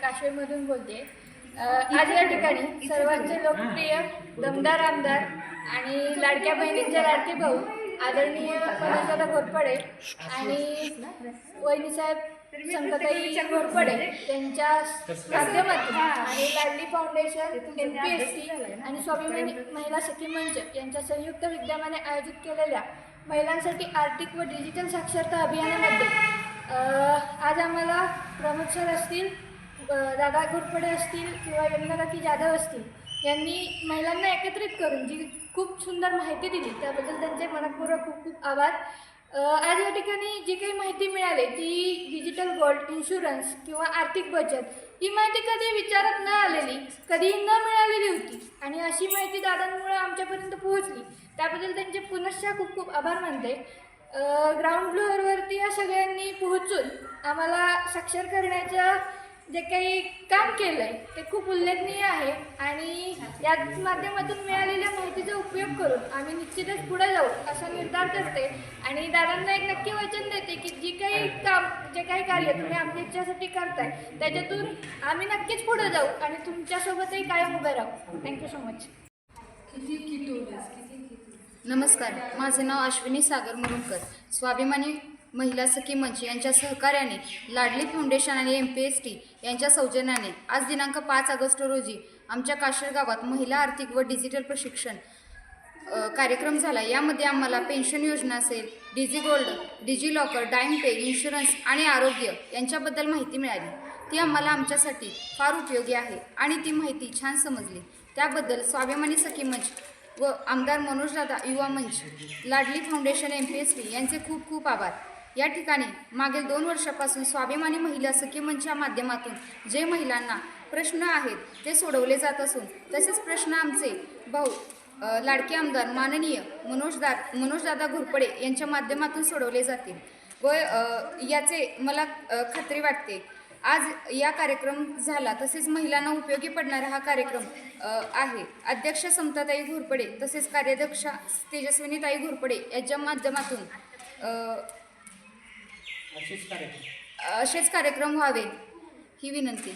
काश्मीरमधून बोलते. आज या ठिकाणी सर्वांचे लोकप्रिय दमदार आमदार आणि लाडक्या बहिणींचे लाडके भाऊ आदरणीय मनोजदादा घोरपडे आणि वहिनीसाहेब संकताई घोरपडे त्यांच्या माध्यमातून आणि Ladli foundation N P S C आणि स्वाभिमानी महिला सखी मंच यांच्या संयुक्त विद्यमाने आयोजित केलेल्या महिलांसाठी आर्थिक व डिजिटल साक्षरता अभियानामध्ये आज आम्हाला प्रमोद सर असतील दादा घोरपडे असतील किंवा यमुनाकाकी जाधव असतील यांनी महिलांना एकत्रित करून जी खूप सुंदर माहिती दिली त्याबद्दल त्यांचे मनपूर्वक खूप खूप आभार. आज या ठिकाणी जी काही माहिती मिळाली ती डिजिटल गोल्ड इन्शुरन्स किंवा आर्थिक बचत ही माहिती कधी विचारात न आलेली कधीही न मिळालेली होती आणि अशी माहिती दादांमुळे आमच्यापर्यंत पोहोचली त्याबद्दल त्यांचे पुनश्च खूप खूप आभार मानते. ग्राउंड फ्लोअरवरती या सगळ्यांनी पोहोचून आम्हाला साक्षर करण्याच्या जे काही काम केलं आहे ते खूप उल्लेखनीय आहे आणि या माध्यमातून मिळालेल्या माहितीचा उपयोग करून आम्ही निश्चितच पुढे जाऊ असा निर्धार करते. आणि दादांना एक नक्की वचन देते की जी काही काम जे काही कार्य तुम्ही आमच्या इच्छासाठी करताय त्याच्यातून आम्ही नक्कीच पुढे जाऊ आणि तुमच्यासोबतही कायम उभे राहू. थँक्यू सो मच नमस्कार माझे नाव अश्विनी सागर मुरुंकर स्वाभिमानी महिला सखी मंच यांच्या सहकार्याने लाडली फाउंडेशन आणि एम पी एस टी यांच्या सौजन्याने आज दिनांक पाच ऑगस्ट रोजी आमच्या काशीर गावात महिला आर्थिक व डिजिटल प्रशिक्षण कार्यक्रम झाला. यामध्ये आम्हाला पेन्शन योजना असेल Digi gold Digi locker dime pay insurance आणि आरोग्य यांच्याबद्दल माहिती मिळाली. ती आम्हाला आमच्यासाठी फार उपयोगी आहे आणि ती माहिती छान समजली. त्याबद्दल स्वाभिमानी सखी मंच व आमदार मनोजदादा युवा मंच Ladli foundation M P S T यांचे खूप खूप आभार. या ठिकाणी मागील दोन वर्षापासून स्वाभिमानी महिला सखी मंचच्या माध्यमातून जे महिलांना प्रश्न आहेत ते सोडवले जात असून तसेच प्रश्न आमचे भाऊ लाडके आमदार माननीय मनोजदा मनोजदादा घोरपडे यांच्या माध्यमातून सोडवले जातील. व याचे मला खात्री वाटते आज या कार्यक्रम झाला तसेच महिलांना उपयोगी पडणारा हा कार्यक्रम आहे. अध्यक्ष समताताई घोरपडे तसेच कार्याध्यक्षा तेजस्विनीताई घोरपडे यांच्या माध्यमातून असेच कार्यक्रम. असेच कार्यक्रम व्हावे ही विनंती.